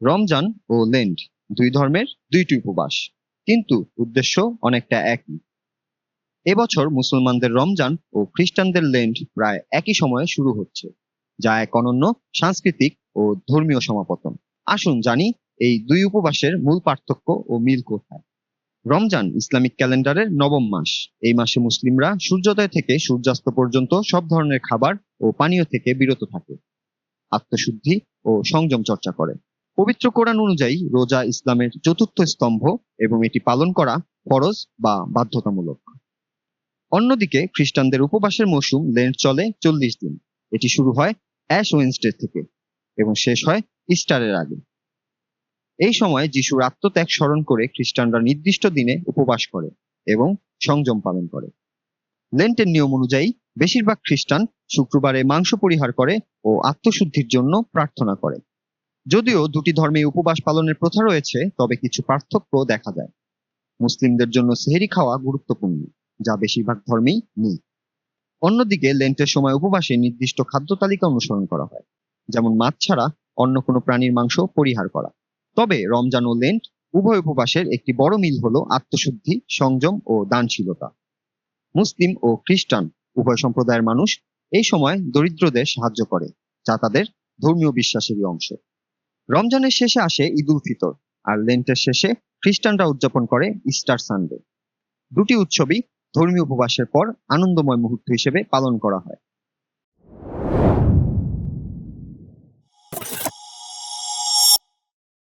রমজান ও lent দুই ধর্মের দুইটি উপবাস, কিন্তু উদ্দেশ্য অনেকটা একই। এবছর মুসলমানদের রমজান ও খ্রিস্টানদের লেন্ট প্রায় একই সময়ে শুরু হচ্ছে, যা এক অনন্য সাংস্কৃতিক ও ধর্মীয় সমাপতন। আসুন জানি এই দুই উপবাসের মূল পার্থক্য ও মিল কোথায়। রমজান ইসলামিক ক্যালেন্ডারের নবম মাস। এই মাসে মুসলিমরা সূর্যোদয় থেকে সূর্যাস্ত পর্যন্ত সব ধরনের খাবার ও পানীয় থেকে বিরত থাকে। আত্মশুদ্ধি ও সংযম চর্চা করে পবিত্র কোরআন অনুযায়ী রোজা ইসলামের চতুর্থ স্তম্ভ এবং এটি পালন করা ফরজ বা বাধ্যতামূলক। অন্যদিকে খ্রিস্টানদের উপবাসের মৌসুম লেন্ট চলে চল্লিশ দিন। এটি শুরু হয় অ্যাশ ওয়েন্সডে থেকে এবং শেষ হয় ইস্টারের আগে। এই সময় যিশুর আত্মত্যাগ স্মরণ করে খ্রিস্টানরা নির্দিষ্ট দিনে উপবাস করে এবং সংযম পালন করে। লেন্টের নিয়ম অনুযায়ী বেশিরভাগ খ্রিস্টান শুক্রবারে মাংস পরিহার করে ও আত্মশুদ্ধির জন্য প্রার্থনা করে। যদিও দুটি ধর্মে উপবাস পালনের প্রথা রয়েছে, তবে কিছু পার্থক্য দেখা যায়। মুসলিমদের জন্য সেহেরি খাওয়া গুরুত্বপূর্ণ, যা বেশিরভাগ ধর্মেই নেই। অন্যদিকে, লেন্টের সময় উপবাসে নির্দিষ্ট খাদ্য তালিকা অনুসরণ করা হয়, যেমন মাছ ছাড়া অন্য কোনো প্রাণীর মাংস পরিহার করা। তবে রমজান ও লেন্ট উভয় উপবাসের একটি বড় মিল হল আত্মশুদ্ধি, সংযম ও দানশীলতা। মুসলিম ও খ্রিস্টান উভয় সম্প্রদায়ের মানুষ এই সময় দরিদ্রদের সাহায্য করে, যা তাদের ধর্মীয় বিশ্বাসেরই অংশ। রমজানের শেষে আসে ঈদ উল ফিতর, আর লেন্টের শেষে খ্রিস্টানরা উদযাপন করে ইস্টার সানডে। দুটি উৎসবই ধর্মীয় উপবাসের পর আনন্দময় মুহূর্ত হিসেবে পালন করা হয়।